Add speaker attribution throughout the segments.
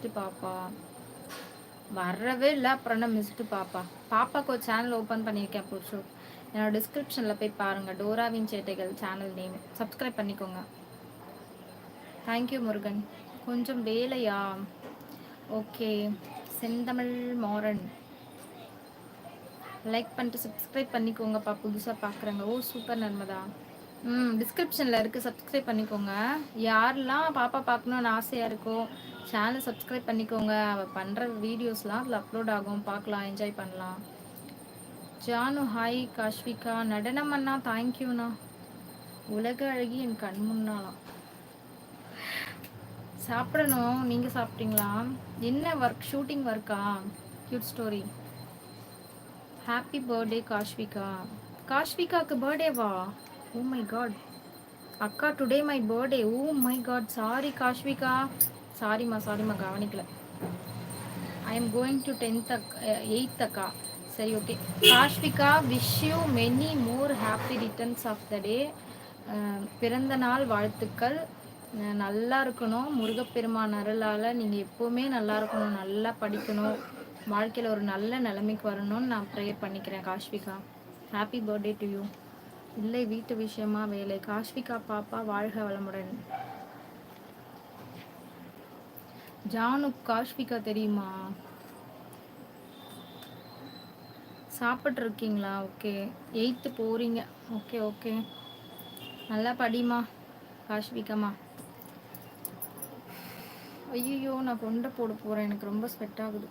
Speaker 1: Missed பாப்பா. வரவே இல்லை அப்புறம் என்ன மிஸ்டு பாப்பா? பாப்பாக்கு ஒரு சேனல் ஓப்பன் பண்ணியிருக்கேன் புதுசு. என்னோட டிஸ்கிரிப்ஷனில் போய் பாருங்கள் டோராவின் சேட்டைகள் சேனல் நேம் சப்ஸ்கிரைப் பண்ணிக்கோங்க. Thank you Murugan. கொஞ்சம் வேலையா? ஓகே செந்தமிழ் மாறன். லைக் பண்ணிட்டு சப்ஸ்கிரைப் பண்ணிக்கோங்கப்பா. புதுசாக பார்க்குறாங்க ஓ சூப்பர் நர்மதா. ம் டிஸ்கிரிப்ஷனில் இருக்குது சப்ஸ்கிரைப் பண்ணிக்கோங்க. யாரெல்லாம் பாப்பா பார்க்கணுன்னு ஆசையாக இருக்கோ சேனல் சப்ஸ்கிரைப் பண்ணிக்கோங்க. அவள் பண்ணுற வீடியோஸ்லாம் அதில் அப்லோட் ஆகும். பார்க்கலாம் என்ஜாய் பண்ணலாம். ஜானு ஹாய் காஷ்விகா. நடனம் அண்ணா தேங்க்யூண்ணா உலக அழகி என் கண் முன்னாலாம். சாப்பிடணும். நீங்கள் சாப்பிட்டீங்களா? என்ன ஒர்க் ஷூட்டிங் ஒர்க்கா cute story happy birthday Kashvika. காஷ்விகாக்கு பர்த்டேவா ஓ மை காட் அக்கா today my birthday oh my god sorry Kashvika. சாரிம்மா சாரிம்மா கவனிக்கல. I am going to tenth அக்கா எயித் அக்கா. சரி okay Kashvika wish you many more happy returns of the day பிறந்த நாள் வாழ்த்துக்கள். நல்லா இருக்கணும். முருகப்பெருமான் அருளால் நீங்கள் எப்போவுமே நல்லா இருக்கணும் நல்லா படிக்கணும். வாழ்க்கையில் ஒரு நல்ல நிலைமைக்கு வரணும்னு நான் ப்ரேயர் பண்ணிக்கிறேன் Kashvika. Happy birthday to you இல்லை வீட்டு விஷயமா வேலை. காஷ்விகா பாப்பா வாழ்க வளமுடன். ஜானு காஷ்விகா தெரியுமா? சாப்பிட்டு இருக்கீங்களா ஓகே. எயித்து போறீங்க. Okay okay. நல்லா படிமா காஷ்விகாமா ஐயோ நான் கொண்டை போட போறேன். எனக்கு ரொம்ப ஸ்வெட் ஆகுது.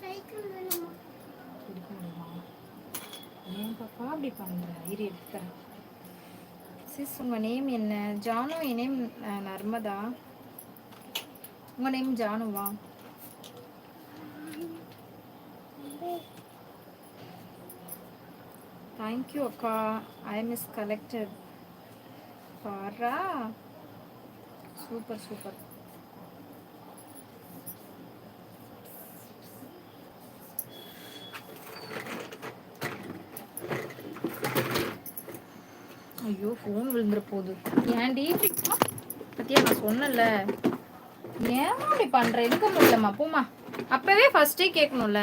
Speaker 1: சைக்கிள் முடியுமா ஏன் பாப்பா அப்படி பண்ணுறேன் இரு எடுக்கிறேன் சிஸ் உங்கள் நேம் என்ன? ஜானு என் நேம் நர்மதா. உங்கள் நேம் ஜானுவா? தேங்க்யூ அக்கா. ஐ மிஸ் கலெக்டட் பாரா. சூப்பர் சூப்பர் ஐயோ ஃபோன் விழுந்துற போகுது ஏன்டி? இப்படி பத்தியா நான் சொன்னல ஏன் அப்படி பண்ற? எடுக்க முடியலம்மா போமா அப்பவே ஃபர்ஸ்டே கேட்கணும்ல.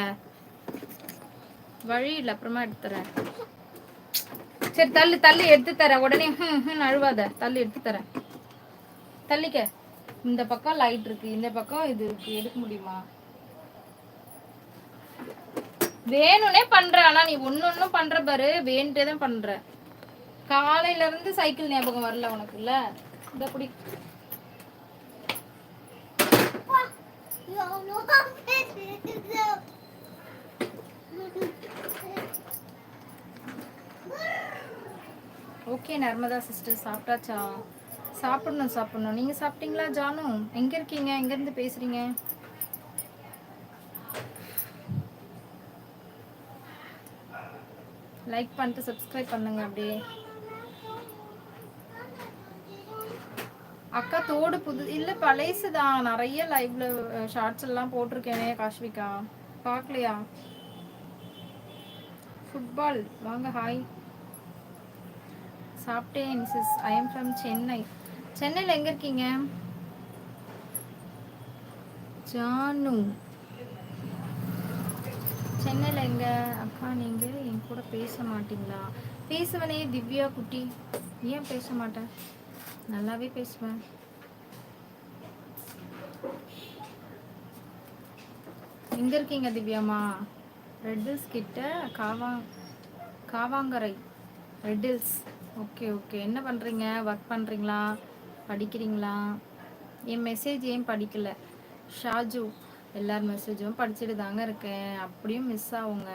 Speaker 1: வழி இல்லை அப்புறமா எடுத்துறேன். சரி தள்ளு தள்ளி எடுத்து தரேன். உடனே ஹம் ஹம் அழுவாத. தள்ளி எடுத்து தரேன். தள்ளிக்க. இந்த பக்கம் லைட் இருக்கு. இந்த பக்கம் இது இருக்கு. எடுக்க முடியுமா? வேணும்னே பண்ற. ஆனா நீ ஒண்ணு ஒன்னும் பண்ற பாரு. வேணுட்டே தான் பண்ற. காலையில இருந்து சைக்கிள் ஞாபகம் வரல உனக்கு இல்ல இந்த குடி. ஓகே நர்மதா சிஸ்டர் சாப்பிட்டாச்சா? சாப்பிடணும் சாப்பிடணும். நீங்க சாப்பிட்டீங்களா ஜானு? எங்க இருக்கீங்க? எங்க இருந்து பேசுறீங்க? லைக் பண்ணிட்டு சப்ஸ்கிரைப் பண்ணுங்க அப்படியே. அக்கா தோடு புது இல்ல பழைசுதான் நிறைய லைவ்ல ஷார்ட்ஸ் எல்லாம் போட்டிருக்கேனே காஷ்விகா பார்க்கலையா? ஃபுட்பால் வாங்க ஹாய் சாப்பிட்டேன் sis I am from Chennai சென்னையில் எங்க இருக்கீங்க? ஜானு. சென்னையில் எங்க? அக்கா நீங்கள் என் கூட பேச மாட்டீங்களா? பேசுவனே திவ்யா குட்டி. ஏன் பேச மாட்டேன் நல்லாவே பேசுவேன் எங்க இருக்கீங்க திவ்யாம்மா ரெட்டில்ஸ் கிட்ட காவா காவாங்கரை. ரெட்டில்ஸ் ஓகே ஓகே என்ன பண்ணுறீங்க ஒர்க் பண்ணுறீங்களா படிக்கிறீங்களா? என் மெசேஜ் ஏன் படிக்கல? ஷாஜு எல்லார் மெசேஜும் படிச்சுட்டு தாங்க இருக்கேன். அப்படியும் மிஸ் ஆகுங்க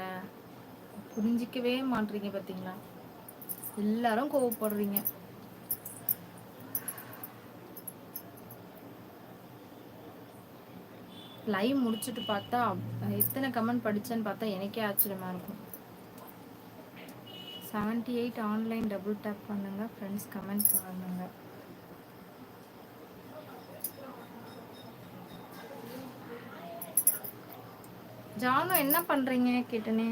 Speaker 1: புரிஞ்சிக்கவே மாட்றீங்க பார்த்தீங்களா எல்லாரும் கோவப்படுறீங்க. லைவ் முடிச்சுட்டு பார்த்தா எத்தனை கமெண்ட் படித்தேன்னு பார்த்தா எனக்கே ஆச்சரியமாக இருக்கும். Seventy eight online double tap பண்ணுங்க ஃப்ரெண்ட்ஸ் கமெண்ட் பண்ணுங்க. ஜானு என்ன பண்ணுறீங்க கேட்டனே.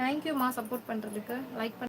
Speaker 1: தேங்க்யூம்மா சப்போர்ட் பண்ணுறதுக்கு லைக் பண்ண